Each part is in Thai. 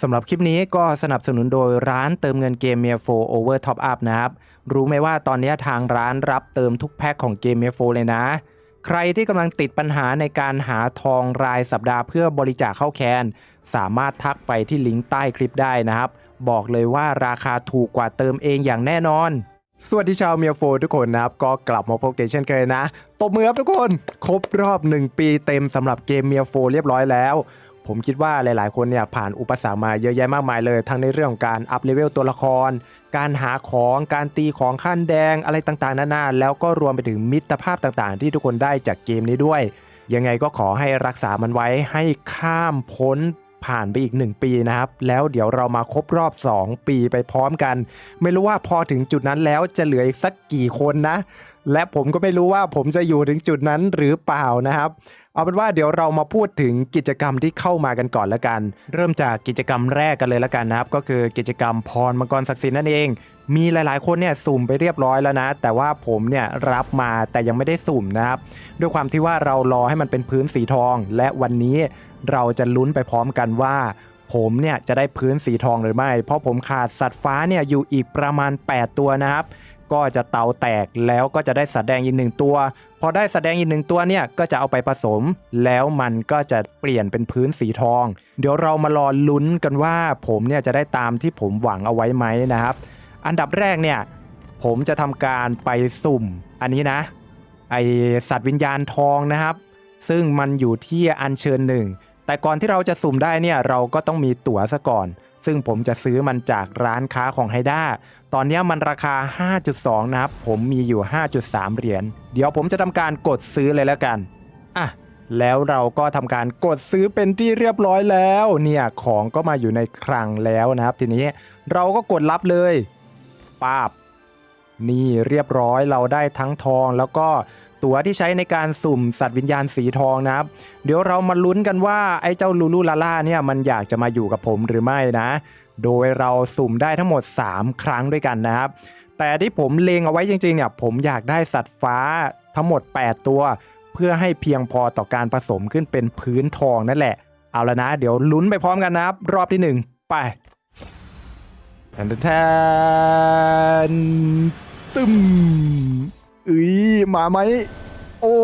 สำหรับคลิปนี้ก็สนับสนุนโดยร้านเติมเงินเกมเมียโฟโอเวอร์ท็อปอัพนะครับ รู้ไหมว่าตอนนี้ทางร้านรับเติมทุกแพ็คของเกมเมียโฟเลยนะ ใครที่กำลังติดปัญหาในการหาทองรายสัปดาห์เพื่อบริจาคเข้าแคน สามารถทักไปที่ลิงก์ใต้คลิปได้นะครับ บอกเลยว่าราคาถูกกว่าเติมเองอย่างแน่นอน สวัสดีชาวเมียโฟทุกคนนะครับ ก็กลับมาพบกันเช่นเคยนะ ตบมือครับทุกคน ครบรอบ 1 ปีเต็มสำหรับเกมเมียโฟเรียบร้อยแล้ว ผมคิดว่าหลาย ๆ คนเนี่ยผ่านอุปสรรคมาเยอะแยะมากมายเลย ทั้งในเรื่องของการอัพเลเวลตัวละคร การหาของการตีของขั้นแดงอะไรต่างๆนานาแล้วก็รวมไปถึงมิตรภาพต่างๆ ที่ทุกคนได้จากเกมนี้ด้วย ยังไงก็ขอให้รักษามันไว้ให้ข้ามพ้นผ่านไปอีก 1 ปีนะครับ แล้วเดี๋ยวเรามาครบรอบ 2 ปีไปพร้อมกัน ไม่รู้ว่าพอถึงจุดนั้นแล้วจะเหลืออีกสักกี่คนนะ และผมก็ไม่รู้ว่าผมจะอยู่ถึงจุดนั้นหรือเปล่านะครับ เอาเป็นว่าเดี๋ยวเรามาพูดถึงกิจกรรมที่เข้ามากันก่อนละกัน เริ่มจากกิจกรรมแรกกันเลยละกันนะครับ ก็คือกิจกรรมพรมังกรศักดิ์สิทธิ์นั่นเอง มีหลายๆ คนเนี่ยสุ่มไปเรียบร้อยแล้วนะ แต่ว่าผมเนี่ยรับมาแต่ยังไม่ได้สุ่มนะครับ ด้วยความที่ว่าเรารอให้มันเป็นพื้นสีทอง และวันนี้เราจะลุ้นไปพร้อมกันว่าผมเนี่ยจะได้พื้นสีทองหรือไม่ เพราะผมขาดสัตว์ฟ้าเนี่ยอยู่อีกประมาณ 8 ตัวนะครับ ก็จะเตาแตกแล้วก็จะได้สัตว์แดงอีกหนึ่งตัว พอได้สัตว์แดงอีกหนึ่งตัวเนี่ยก็จะเอาไปผสม แล้วมันก็จะเปลี่ยนเป็นพื้นสีทอง เดี๋ยวเรามารอลุ้นกันว่า ผมเนี่ยจะได้ตามที่ผมหวังเอาไว้ไหมนะครับ อันดับแรกเนี่ยผมจะทำการไปสุ่ม อันนี้นะไอสัตว์วิญญาณทองนะครับ ซึ่งมันอยู่ที่อัญเชิญหนึ่งแต่ก่อนที่เราจะสุ่มได้เนี่ยเราก็ต้องมีตั๋วซะก่อน ซึ่งผมจะซื้อมันจากร้านค้าของไฮด้าตอนนี้มันราคา 5.2 นะครับ ผมมีอยู่ 5.3 เหรียญ เดี๋ยวผมจะทำการกดซื้อเลยแล้วกัน อะ แล้วเราก็ทำการกดซื้อเป็นที่เรียบร้อยแล้ว เนี่ย ของก็มาอยู่ในคลังแล้วนะครับ ทีนี้เราก็กดรับเลยปาบ นี่เรียบร้อยเราได้ทั้งทองแล้วก็ ตั๋วที่ใช้ในการสุ่มสัตว์วิญญาณสีทองนะครับ เดี๋ยวเรามาลุ้นกันว่าไอ้เจ้าลูลูลาล่าเนี่ยมันอยากจะมาอยู่กับผมหรือไม่นะ โดยเราสุ่มได้ทั้งหมด 3 ครั้งด้วยกันนะครับ แต่ที่ผมเลงเอาไว้จริงๆเนี่ยผมอยากได้สัตว์ฟ้าทั้งหมด 8 ตัว เพื่อให้เพียงพอต่อการผสมขึ้นเป็นพื้นทองนั่นแหละ เอาละนะ เดี๋ยวลุ้นไปพร้อมกันนะครับ รอบที่ 1 ไปแทนแทนตึม อุ้ยมาไหม โอ้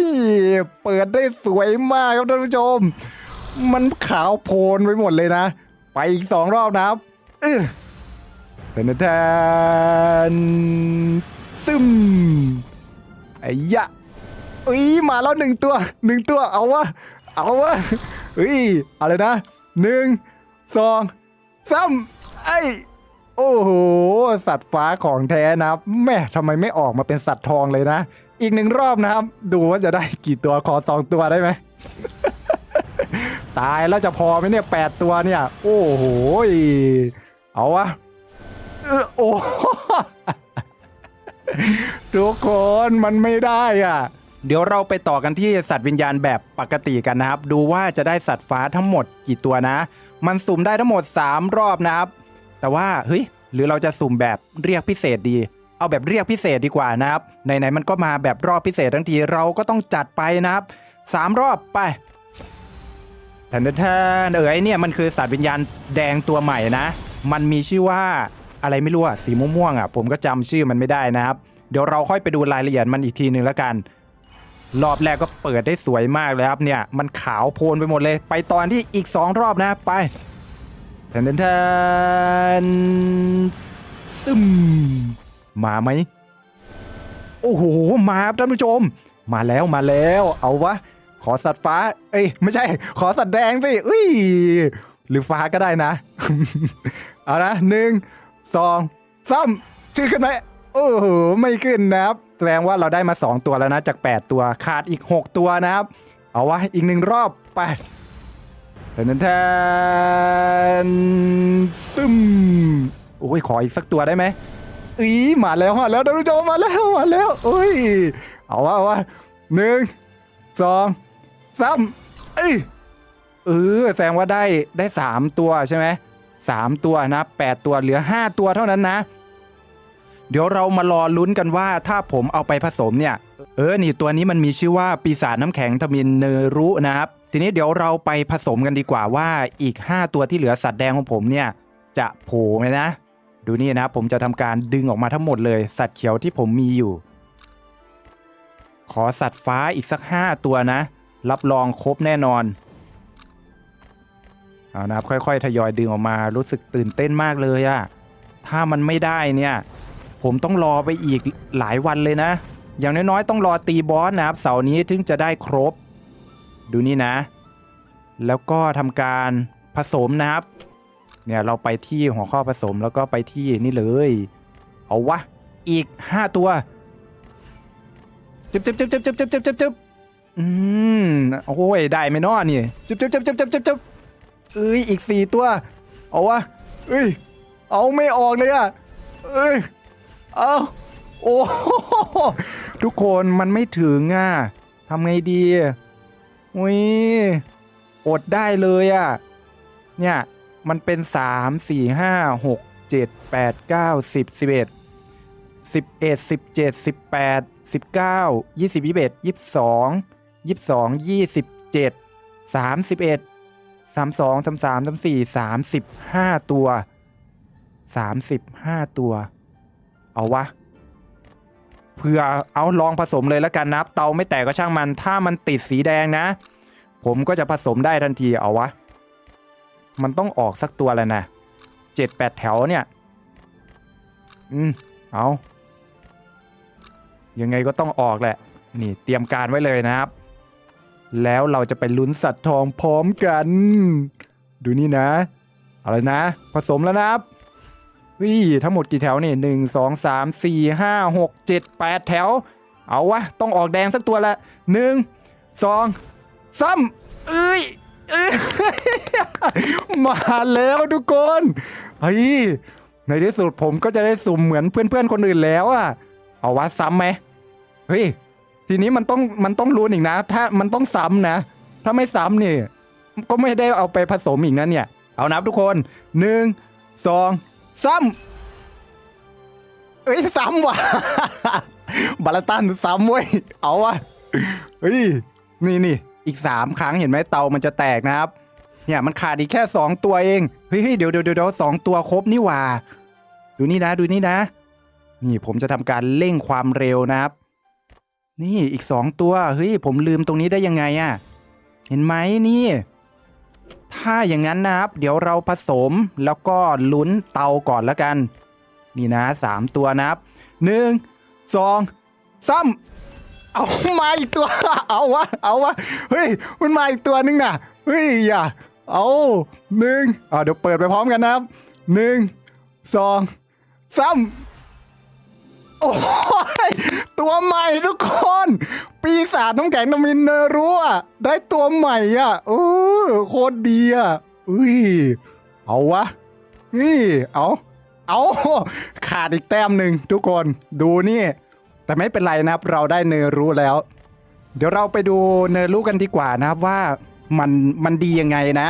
ย เปิดได้สวยมากครับท่านผู้ชม มันขาวโพลนไปหมดเลยนะ ไปอีกสองรอบนะครับเออแทนแทนตึมไอ้ยะอุ้ยมาแล้วหนึ่งตัวหนึ่งตัวเอาวะเอาวะเฮ้ยอาเลยนะหนึ่งสองสามไอ้ โอ้โห สัตว์ฟ้าของแท้นะครับแม่ทำไมไม่ออกมาเป็นสัตว์ทองเลยนะ อีกหนึ่งรอบนะครับ ดูว่าจะได้กี่ตัวขอสองตัวได้ไหม ตายแล้วจะพอไหมเนี่ยแปดตัวเนี่ย โอ้โห เอาวะเออโอ้ทุกคนมันไม่ได้อะ เดี๋ยวเราไปต่อกันที่สัตว์วิญญาณแบบปกติกันนะครับ ดูว่าจะได้สัตว์ฟ้าทั้งหมดกี่ตัวนะ มันสุ่มได้ทั้งหมด 3 รอบนะครับ แต่ว่าเฮ้ยหรือเราจะสุ่มแบบเรียกพิเศษดี เอาแบบเรียกพิเศษดีกว่านะครับไหนๆมันก็มาแบบรอบพิเศษทั้งทีเราก็ต้องจัดไปนะครับสามรอบไปแทนแทนเอ๋ยเนี่ยมันคือสัตว์วิญญาณแดงตัวใหม่นะ มันมีชื่อว่าอะไรไม่รู้อะสีม่วงๆอะผมก็จำชื่อมันไม่ได้นะครับ เดี๋ยวเราค่อยไปดูรายละเอียดมันอีกทีหนึ่งแล้วกัน รอบแรกก็เปิดได้สวยมากเลยครับเนี่ย มันขาวโพลนไปหมดเลย ไปตอนที่อีก 2 รอบนะไป นแทนตึมมาไหม โอ้โห มาครับท่านผู้ชม มาแล้วมาแล้ว เอาวะ ขอสัตว์ฟ้า เอ้ย ไม่ใช่ ขอสัตว์แดงสิอุ้ย หรือฟ้าก็ได้นะ เอานะหนึ่งสองสามชื่อขึ้นไหมโอ้โห ไม่ขึ้นนะครับ แสดงว่าเราได้มา 2 ตัวแล้วนะ จาก 8 ตัว ขาดอีก 6 ตัวนะครับ เอาวะ อีกหนึ่งรอบไป แทนแทนตึมโอ้ยขออีกสักตัวได้ไหมอีมาแล้วมาแล้วท่านผู้ชมมาแล้วมาแล้วเอ้ยเอาว่าเอาว่าหนึ่งสองสามเอ้ยเออแสดงว่าได้ได้สามตัวใช่ไหมสามตัวนะแปดตัวเหลือห้าตัวเท่านั้นนะ เดี๋ยวเรามารอลุ้นกันว่าถ้าผมเอาไปผสมเนี่ย เออนี่ตัวนี้มันมีชื่อว่าปีศาจน้ำแข็งทมินเนรุนะครับ ทีนี้เดี๋ยวเราไปผสมกันดีกว่าว่าอีก 5 ตัวที่เหลือสัตว์แดงของผมเนี่ยจะโผล่ไหมนะ ดูนี่นะผมจะทำการดึงออกมาทั้งหมดเลย สัตว์เขียวที่ผมมีอยู่ ขอสัตว์ฟ้าอีกสัก 5 ตัวนะ รับรองครบแน่นอนเอานะครับค่อย ๆ ทยอยดึงออกมารู้สึกตื่นเต้นมากเลยอะถ้ามันไม่ได้เนี่ย ผมต้องรอไปอีกหลายวันเลยนะ อย่างน้อยๆต้องรอตีบอสนะครับเสาร์นี้ถึงจะได้ครบ ดูนี่นะ แล้วก็ทำการผสมนะครับ เนี่ยเราไปที่หัวข้อผสมแล้วก็ไปที่นี่เลย เอาวะ อีก 5 ตัวจึบจึบจึบจึบจึบจึบจึบจึบจึบอืมโอ้ยได้ไหมเนาะนี่จึบจึบจึบจึบจึบจึบจึบเอ้ยอีก4ตัว เอาวะเอ้ยเอาไม่ออกเลยอะเอ้ยเอาโอ้โหทุกคนมันไม่ถึงอะทำไงดี อุ้ยอดได้เลยอะ่ะ เนี่ย มันเป็น 3 4 5 6 7 8 9 10 11 11 17 18 19 20 21 22 22 27 31 32 33 34 35 ตัว 35 ตัว เอาวะ เพื่อเอาลองผสมเลยแล้วกันนะเตาไม่แตกก็ช่างมัน ถ้ามันติดสีแดงนะ ผมก็จะผสมได้ทันทีเอาวะ มันต้องออกสักตัวแล้วนะเจ็ดแปดแถวเนี่ย อืมเอายังไงก็ต้องออกแหละ นี่เตรียมการไว้เลยนะครับ แล้วเราจะไปลุ้นสัตว์ทองพร้อมกัน ดูนี่นะ เอาเลยนะ ผสมแล้วนะครับ วิทั้งหมดกี่แถวนี่หนึ่งสองสามสี่ห้าหกเจ็ดแปดแถว เอาวะ ต้องออกแดงสักตัวละหนึ่งสองสามเอ้ยเอ้ยมาแล้วทุกคนเฮ้ยในที่สุดผมก็จะได้สุ่มเหมือนเพื่อนๆคนอื่นแล้วอะเอาวะซ้ำไหมเฮ้ยทีนี้มันต้องมันต้องรู้อีกนะ ถ้ามันต้องซ้ำนะ ถ้าไม่ซ้ำเนี่ยก็ไม่ได้เอาไปผสมอีกนะเนี่ย เอานับทุกคนหนึ่งสอง ซ้ำเอ้ยซ้ำว่ะบาลตันซ้ำเว้ย เอาวะเฮ้ย นี่นี่อีกสามครั้งเห็นไหมเตามันจะแตกนะครับ เนี่ยมันขาดอีกแค่สองตัวเอง เฮ้ยเดี๋ยวเดี๋ยวเดี๋ยวสองตัวครบนี่ว่า ดูนี่นะ ดูนี่นะ นี่ผมจะทำการเร่งความเร็วนะครับ นี่อีกสองตัว เฮ้ยผมลืมตรงนี้ได้ยังไงอะ่ะ เห็นไหมนี่ ถ้าอย่างนั้นนะครับ เดี๋ยวเราผสมแล้วก็ลุ้นเตาก่อนแล้วกัน นี่นะสามตัวนะครับหนึ่งสองสามเอามาอีกตัว เอาวะ เอาวะ เฮ้ย มันมาอีกตัวนึงน่ะ เฮ้ยอย่าเอาหนึ่งอ่าเดี๋ยวเปิดไปพร้อมกันนะครับหนึ่งสองสามโอ้ย ตัวใหม่ทุกคน ปีศาจน้ำแข็งนมินเนรัวได้ตัวใหม่อะ โอ้ โคตรดีอะอุ้ย เอาวะนี่เอาเอาขาดอีกแต้มหนึ่งทุกคนดูนี่ แต่ไม่เป็นไรนะครับ เราได้เนรู้แล้ว เดี๋ยวเราไปดูเนรู้กันดีกว่านะครับว่ามันมันดียังไงนะ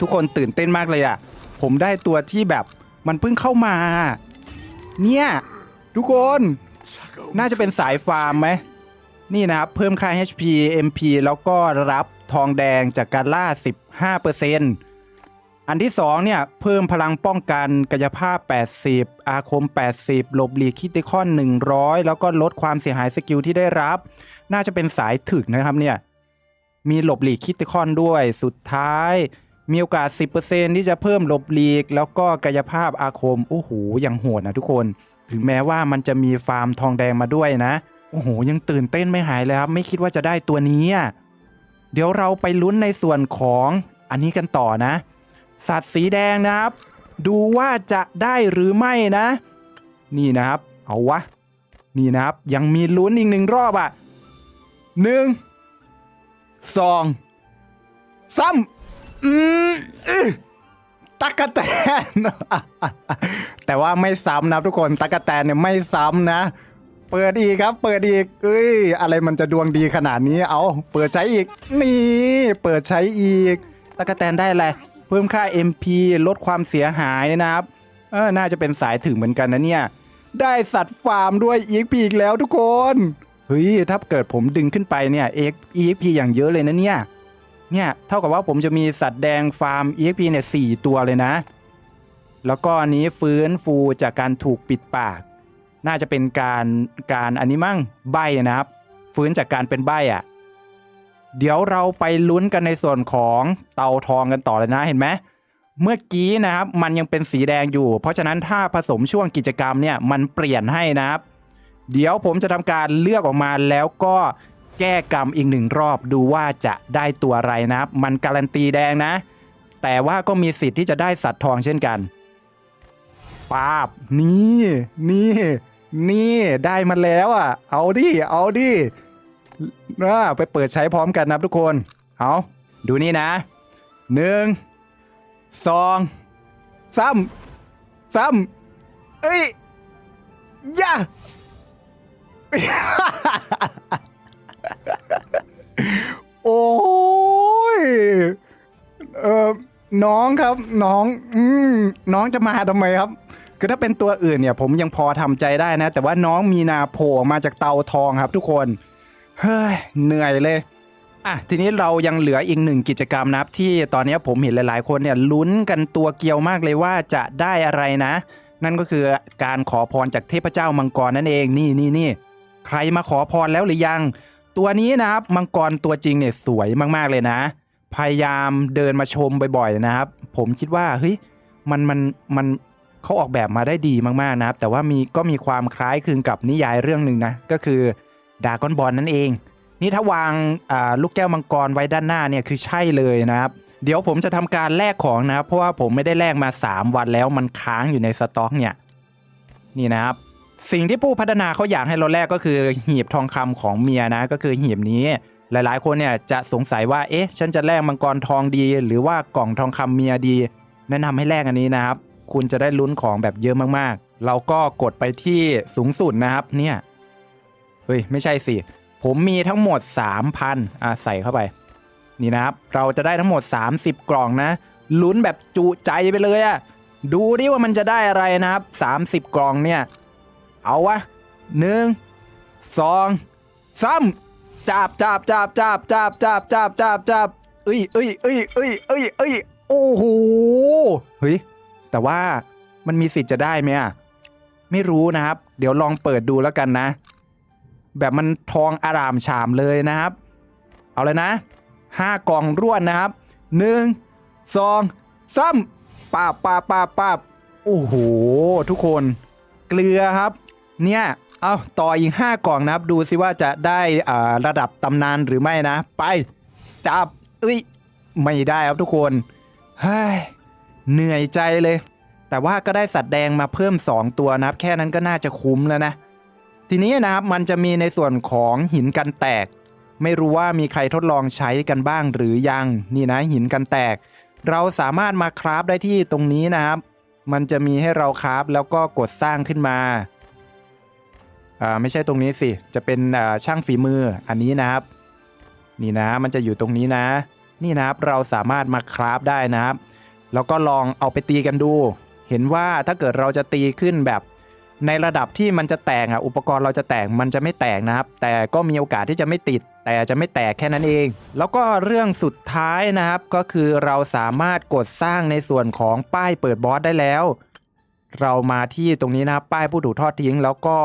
ทุกคนตื่นเต้นมากเลยอะ่ะ ผมได้ตัวที่แบบมันเพิ่งเข้ามา เนี่ย ทุกคน น่าจะเป็นสายฟาร์มไหม นี่นะครับ เพิ่มค่า HP MP แล้วก็รับทองแดงจากการล่า 15%อันที่ 2 เนี่ย เพิ่มพลังป้องกันกายภาพ 80 อาคม 80 หลบหลีกคิติคอน 100 แล้วก็ลดความเสียหายสกิลที่ได้รับ น่าจะเป็นสายถึกนะครับเนี่ย มีหลบหลีกคิติคอนด้วย สุดท้าย มีโอกาส 10%ที่จะเพิ่มหลบหลีก แล้วก็กายภาพอาคม โอ้โหอยังโหดนะทุกคน ถึงแม้ว่ามันจะมีฟาร์มทองแดงมาด้วยนะ โอ้โหยังตื่นเต้นไม่หายเลยครับ ไม่คิดว่าจะได้ตัวนี้อะเดี๋ยวเราไปลุ้นในส่วนของอันนี้กันต่อนะ สัตว์สีแดงนะครับ ดูว่าจะได้หรือไม่นะ นี่นะครับ เอาวะ นี่นะครับ ยังมีลุ้นอีกหนึ่งรอบอะหนึ่งสองสามอืมอื้อตักกะแตน แต่ว่าไม่ซ้ำนะทุกคนตักกะแตนเนี่ยไม่ซ้ำนะ เปิดอีกครับ เปิดอีกเอ้ย อะไรมันจะดวงดีขนาดนี้ เอาเปิดใช้อีก นี่ เปิดใช้อีกตะกะแตนได้อะไร เพิ่มค่า MP ลดความเสียหายนะครับ เออ น่าจะเป็นสายถึงเหมือนกันนะเนี่ย ได้สัตว์ฟาร์มด้วย EXP อีกแล้วทุกคน เฮ้ย ถ้าเกิดผมดึงขึ้นไปเนี่ย EXP อย่างเยอะเลยนะเนี่ย เนี่ย เท่ากับว่าผมจะมีสัตว์แดงฟาร์ม EXP เนี่ยสตัวเลยนะ แล้วก็อันนี้ฟื้นฟูจากการถูกปิดปาก น่าจะเป็นการการอันนี้มั่งใบนะครับ ฟื้นจากการเป็นใบอะ่ะ เดี๋ยวเราไปลุ้นกันในส่วนของเตาทองกันต่อเลยนะเห็นไหมเมื่อกี้นะครับมันยังเป็นสีแดงอยู่ เพราะฉะนั้นถ้าผสมช่วงกิจกรรมเนี่ยมันเปลี่ยนให้นะครับ เดี๋ยวผมจะทำการเลือกออกมาแล้วก็แก้กรรมอีกหนึ่งรอบดูว่าจะได้ตัวอะไรนะครับ มันการันตีแดงนะ แต่ว่าก็มีสิทธิ์ที่จะได้สัตว์ทองเช่นกันปาบนี่นี่ นี่ได้มาแล้วอะ เอาดิ เอาดินะไปเปิดใช้พร้อมกันนะทุกคน เอาดูนี่นะหนึ่งสองสามสามเอ้ยย่าโอ้ยเออน้องครับ น้อง อืมน้องจะมาทำไมครับ คือถ้าเป็นตัวอื่นเนี่ย ผมยังพอทำใจได้นะ แต่ว่าน้องมีนาโผล่มาจากเตาทองครับ ทุกคนเฮ้ยเหนื่อยเลยอะทีนี้เรายังเหลืออีกหนึ่งกิจกรรมนะครับ ที่ตอนนี้ผมเห็นหลาย ๆ คนเนี่ยลุ้นกันตัวเกียวมากเลยว่าจะได้อะไรนะ นั่นก็คือการขอพรจากเทพเจ้ามังกรนั่นเองนี่นี่นี่ใครมาขอพรแล้วหรือยัง ตัวนี้นะครับมังกรตัวจริงเนี่ยสวยมากๆเลยนะ พยายามเดินมาชมบ่อย ๆ นะครับ ผมคิดว่าเฮ้ยมันมันมัน เขาออกแบบมาได้ดีมากๆนะครับ แต่ว่ามีก็มีความคล้ายคลึงกับนิยายเรื่องหนึ่งนะ ก็คือดากอนบอลนั่นเอง นี่ถ้าวางลูกแก้วมังกรไว้ด้านหน้าเนี่ยคือใช่เลยนะครับ เดี๋ยวผมจะทำการแลกของนะครับ เพราะว่าผมไม่ได้แลกมา 3 วันแล้วมันค้างอยู่ในสต็อกเนี่ยนี่นะครับสิ่งที่ผู้พัฒนาเขาอยากให้เราแลกก็คือหีบทองคำของเมียนะ ก็คือหีบนี้หลายๆ คนเนี่ยจะสงสัยว่า เอ๊ะ ฉันจะแลกมังกรทองดี หรือว่ากล่องทองคำเมียดี แนะนำให้แลกอันนี้นะครับ คุณจะได้ลุ้นของแบบเยอะมากๆ เราก็กดไปที่สูงสุดนะครับเนี่ยเฮ้ยไม่ใช่สิผมมีทั้งหมด 3,000อะใส่เข้าไป นี่นะครับเราจะได้ทั้งหมด 30 กล่องนะลุ้นแบบจุใจไปเลยอะดูดิว่ามันจะได้อะไรนะครับ 30 กล่องเนี่ย เอาวะหนึ่งสองสามจับจับจับจับจับจับจับจับจับเอ้ยเอ้ยเอ้ยเอ้ยเอ้ยเอ้ยโอ้โหเฮ้ย แต่ว่ามันมีสิทธิ์จะได้ไหมอะไม่รู้นะครับ เดี๋ยวลองเปิดดูแล้วกันนะ แบบมันทองอารามฉามเลยนะครับ เอาเลยนะห้ากล่องรวดนะครับหนึ่งสองสามปาบปาบปาบปาบโอ้โหทุกคน เกลือครับ เนี่ย เอาต่ออีก5กล่องนะครับ ดูสิว่าจะได้อ่าระดับตำนานหรือไม่นะ ไป จับเอ้ยไม่ได้ครับทุกคนเฮ้ย เหนื่อยใจเลย แต่ว่าก็ได้สัตว์แดงมาเพิ่ม 2 ตัวนะครับ แค่นั้นก็น่าจะคุ้มแล้วนะ ทีนี้นะครับมันจะมีในส่วนของหินกันแตก ไม่รู้ว่ามีใครทดลองใช้กันบ้างหรือยังนี่นะหินกันแตก เราสามารถมาคราฟได้ที่ตรงนี้นะครับ มันจะมีให้เราคราฟแล้วก็กดสร้างขึ้นมาอ่าไม่ใช่ตรงนี้สิ จะเป็นอ่าช่างฝีมืออันนี้นะครับ นี่นะมันจะอยู่ตรงนี้นะ นี่นะครับเราสามารถมาคราฟได้นะครับ แล้วก็ลองเอาไปตีกันดู เห็นว่าถ้าเกิดเราจะตีขึ้นแบบในระดับที่มันจะแตกอะอุปกรณ์เราจะแตกมันจะไม่แตกนะครับ แต่ก็มีโอกาสที่จะไม่ติด แต่จะไม่แตกแค่นั้นเอง แล้วก็เรื่องสุดท้ายนะครับ ก็คือเราสามารถกดสร้างในส่วนของป้ายเปิดบอสได้แล้ว เรามาที่ตรงนี้นะป้ายผู้ถูกทอดทิ้ง แล้วก็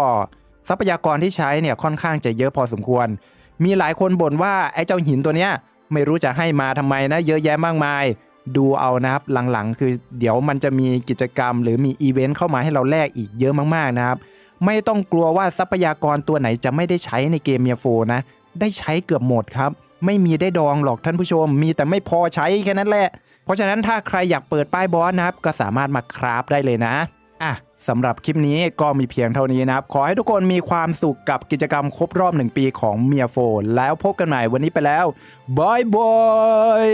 ทรัพยากรที่ใช้เนี่ยค่อนข้างจะเยอะพอสมควร มีหลายคนบ่นว่าไอ้เจ้าหินตัวเนี้ยไม่รู้จะให้มาทำไมนะ เยอะแยะมากมาย ดูเอานะครับหลังๆ คือเดี๋ยวมันจะมีกิจกรรม หรือมีอีเวนต์เข้ามาให้เราแลกอีกเยอะมากๆนะครับ ไม่ต้องกลัวว่าทรัพยากรตัวไหนจะไม่ได้ใช้ในเกมเมียโฟนะ ได้ใช้เกือบหมดครับไม่มีได้ดองหรอกท่านผู้ชม มีแต่ไม่พอใช้แค่นั้นแหละ เพราะฉะนั้นถ้าใครอยากเปิดป้ายบอสนะครับ ก็สามารถมาคราฟได้เลยนะ อะสำหรับคลิปนี้ก็มีเพียงเท่านี้นะครับ ขอให้ทุกคนมีความสุขกับกิจกรรมครบรอบ 1 ปีของเมียโฟแล้วพบกันใหม่วันนี้ไปแล้วบายบาย